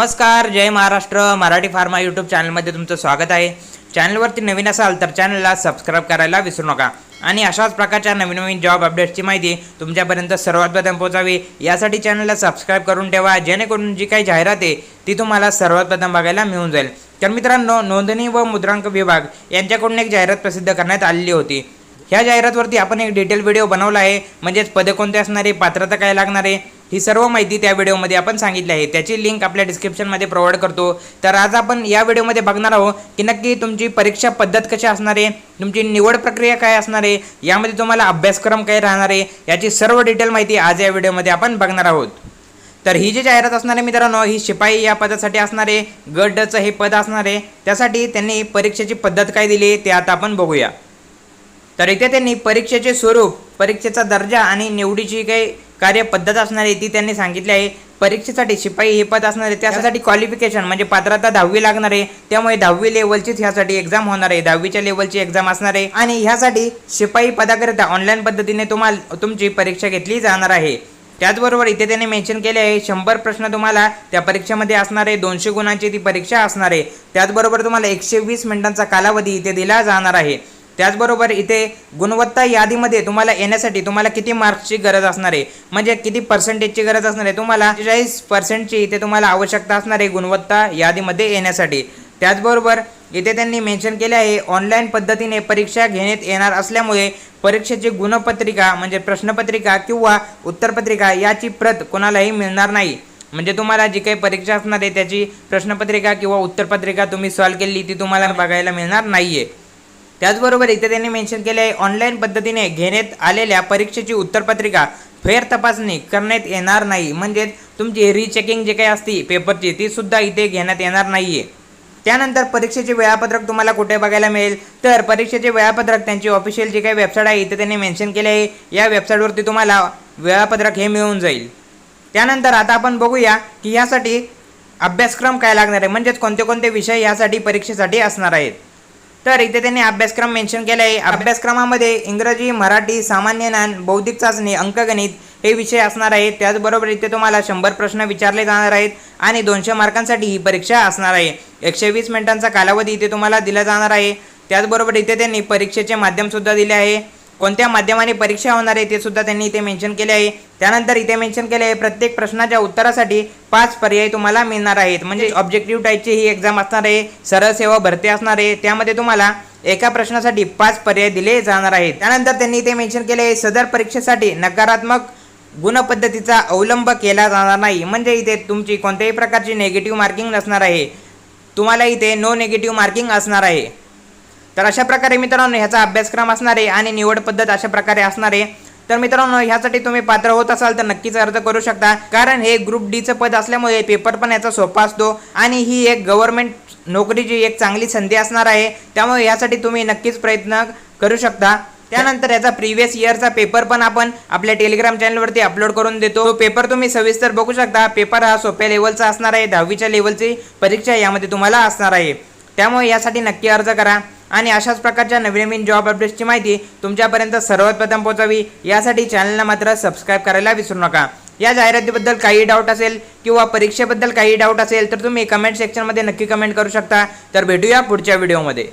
नमस्कार जय Maharashtra Marathi pharma YouTube चॅनलमध्ये तुमचं स्वागत आहे. चॅनलवरती नवीन असाल तर चॅनलला सबस्क्राईब करायला विसरू नका. आणि अशाच प्रकारच्या नवीन नवीन जॉब अपडेट्सची माहिती तुमच्यापर्यंत सर्वात प्रथम पोहोचावी. यासाठी चॅनलला सबस्क्राईब करून ठेवा जेणेकरून जी काही जाहिरात आहे ती तुम्हाला सर्वात प्रथम बघायला मिळून जाईल. तर मित्रांनो नोंदणी व मुद्रांक विभाग यांच्याकडून एक जाहिरात प्रसिद्ध करण्यात आलेली होती. ह्या जाहिरातवरती आपण एक डिटेल व्हिडिओ बनवला आहे. म्हणजेच पदे कोणते असणारे पात्रता काय लागणार आहे ही सर्व माहिती त्या व्हिडिओमध्ये आपण सांगितली आहे. त्याची लिंक आपल्या डिस्क्रिप्शनमध्ये प्रोव्हाइड करतो. तर आज आपण या व्हिडिओमध्ये बघणार आहोत की नक्की तुमची परीक्षा पद्धत कशी असणार आहे तुमची निवड प्रक्रिया काय असणार आहे यामध्ये तुम्हाला अभ्यासक्रम काय राहणार आहे याची सर्व डिटेल माहिती आज या व्हिडिओमध्ये आपण बघणार आहोत. तर ही जी जाहिरात असणार आहे मित्रांनो ही शिपाई या पदासाठी असणार आहे गट हे पद असणार आहे. त्यासाठी त्यांनी परीक्षेची पद्धत काय दिली ते आता आपण बघूया. तर इथे त्यांनी परीक्षेचे स्वरूप परीक्षेचा दर्जा आणि निवडीची काही कार्यपद्धत असणार आहे ती त्यांनी सांगितली आहे. परीक्षेसाठी शिपाई हे पद असणार आहे. त्यासाठी क्वालिफिकेशन म्हणजे पात्रता दहावी लागणार आहे. त्यामुळे दहावी लेवलचीच ह्यासाठी एक्झाम होणार आहे. दहावीच्या लेवलची एक्झाम असणार आहे. आणि ह्यासाठी शिपाई पदाकरिता ऑनलाईन पद्धतीने तुम्हाला तुमची परीक्षा घेतली जाणार आहे. त्याचबरोबर इथे त्यांनी मेन्शन केले आहे शंभर प्रश्न तुम्हाला त्या परीक्षेमध्ये असणार आहे. दोनशे गुणांची ती परीक्षा असणार आहे. त्याचबरोबर तुम्हाला एकशे वीस मिनिटांचा कालावधी इथे दिला जाणार आहे. त्याचबरोबर इथे गुणवत्ता यादीमध्ये तुम्हाला येण्यासाठी तुम्हाला किती मार्क्सची गरज असणार आहे? म्हणजे किती पर्सेंटेजची गरज असणार आहे? तुम्हाला चाळीस पर्सेंटची इथे तुम्हाला आवश्यकता असणार आहे गुणवत्ता यादीमध्ये येण्यासाठी. त्याचबरोबर इथे त्यांनी मेन्शन केले आहे ऑनलाईन पद्धतीने परीक्षा घेण्यात येणार असल्यामुळे परीक्षेची गुणपत्रिका म्हणजे प्रश्नपत्रिका किंवा उत्तरपत्रिका याची प्रत कोणालाही मिळणार नाही. म्हणजे तुम्हाला जी काही परीक्षा असणार आहे त्याची प्रश्नपत्रिका किंवा उत्तरपत्रिका तुम्ही सॉल्व केली ती तुम्हाला बघायला मिळणार नाही आहे त्याचबरोबर इथे त्यांनी मेन्शन केले आहे ऑनलाईन पद्धतीने घेण्यात आलेल्या परीक्षेची उत्तरपत्रिका फेर तपासणी करण्यात येणार नाही. म्हणजेच तुमची रिचेकिंग जे काही असती पेपरची ती सुद्धा इथे घेण्यात येणार नाहीये. त्यानंतर परीक्षेचे वेळापत्रक तुम्हाला कुठे बघायला मिळेल? तर परीक्षेचे वेळापत्रक त्यांची ऑफिशियल जी काही वेबसाईट आहे इथे त्यांनी मेन्शन केले आहे. या वेबसाईटवरती तुम्हाला वेळापत्रक हे मिळून जाईल. त्यानंतर आता आपण बघूया की यासाठी अभ्यासक्रम काय लागणार आहे. म्हणजेच कोणते कोणते विषय यासाठी परीक्षेसाठी असणार आहेत. तर इथे त्यांनी अभ्यासक्रम मेन्शन केला आहे अभ्यासक्रमामध्ये इंग्रजी मराठी सामान्य ज्ञान बौद्धिक चाचणी अंकगणित हे विषय असणार आहेत. त्याचबरोबर इथे तुम्हाला शंभर प्रश्न विचारले जाणार आहेत आणि दोनशे मार्कांसाठी ही परीक्षा असणार आहे. एकशे वीस मिनिटांचा कालावधी इथे तुम्हाला दिला जाणार आहे. त्याचबरोबर इथे त्यांनी परीक्षेचे माध्यमसुद्धा दिले आहे. कोणत्या माध्यमाने परीक्षा होणार आहे ते सुद्धा त्यांनी इथे मेन्शन केले आहे. त्यानंतर इथे मेन्शन केले आहे प्रत्येक प्रश्नाच्या उत्तरासाठी पाच पर्याय तुम्हाला मिळणार आहेत. म्हणजे ऑब्जेक्टिव्ह टाईपची ही एक्झाम असणार आहे सरळ सेवा भरती असणार आहे. त्यामध्ये तुम्हाला एका प्रश्नासाठी पाच पर्याय दिले जाणार आहेत. त्यानंतर त्यांनी इथे मेन्शन केले आहे सदर परीक्षेसाठी नकारात्मक गुणपद्धतीचा अवलंब केला जाणार नाही. म्हणजे इथे तुमची कोणत्याही प्रकारची नेगेटिव्ह मार्किंग नसणार आहे. तुम्हाला इथे नो नेगेटिव्ह मार्किंग असणार आहे. तर अशा प्रकारे मित्रांनो ह्याचा अभ्यासक्रम असणारे आणि निवड पद्धत अशा प्रकारे असणारे तर मित्रांनो ह्यासाठी तुम्ही पात्र होत असाल तर नक्कीच अर्ज करू शकता. कारण हे ग्रुप डीचं पद असल्यामुळे पेपर पण याचा सोपा असतो आणि ही एक गव्हर्नमेंट नोकरीची एक चांगली संधी असणार आहे. त्यामुळे यासाठी तुम्ही नक्कीच प्रयत्न करू शकता. त्यानंतर याचा प्रिव्हियस इयरचा पेपर पण आपण आपल्या टेलिग्राम चॅनलवरती अपलोड करून देतो. तो पेपर तुम्ही सविस्तर बघू शकता. पेपर हा सोप्या लेवलचा असणार आहे. दहावीच्या लेवलची परीक्षा यामध्ये तुम्हाला असणार आहे. त्यामुळे यासाठी नक्की अर्ज करा. आणि अशाच प्रकारच्या नवीन नवीन जॉब अपडेट्सची माहिती तुमच्यापर्यंत सर्वात प्रथम पोहोचावी. यासाठी चॅनलला मात्र सबस्क्राईब करायला विसरू नका. या जाहिरातीबद्दल काही डाऊट असेल किंवा परीक्षेबद्दल काही डाऊट असेल तर तुम्ही कमेंट सेक्शनमध्ये नक्की कमेंट करू शकता. तर भेटूया पुढच्या व्हिडिओमध्ये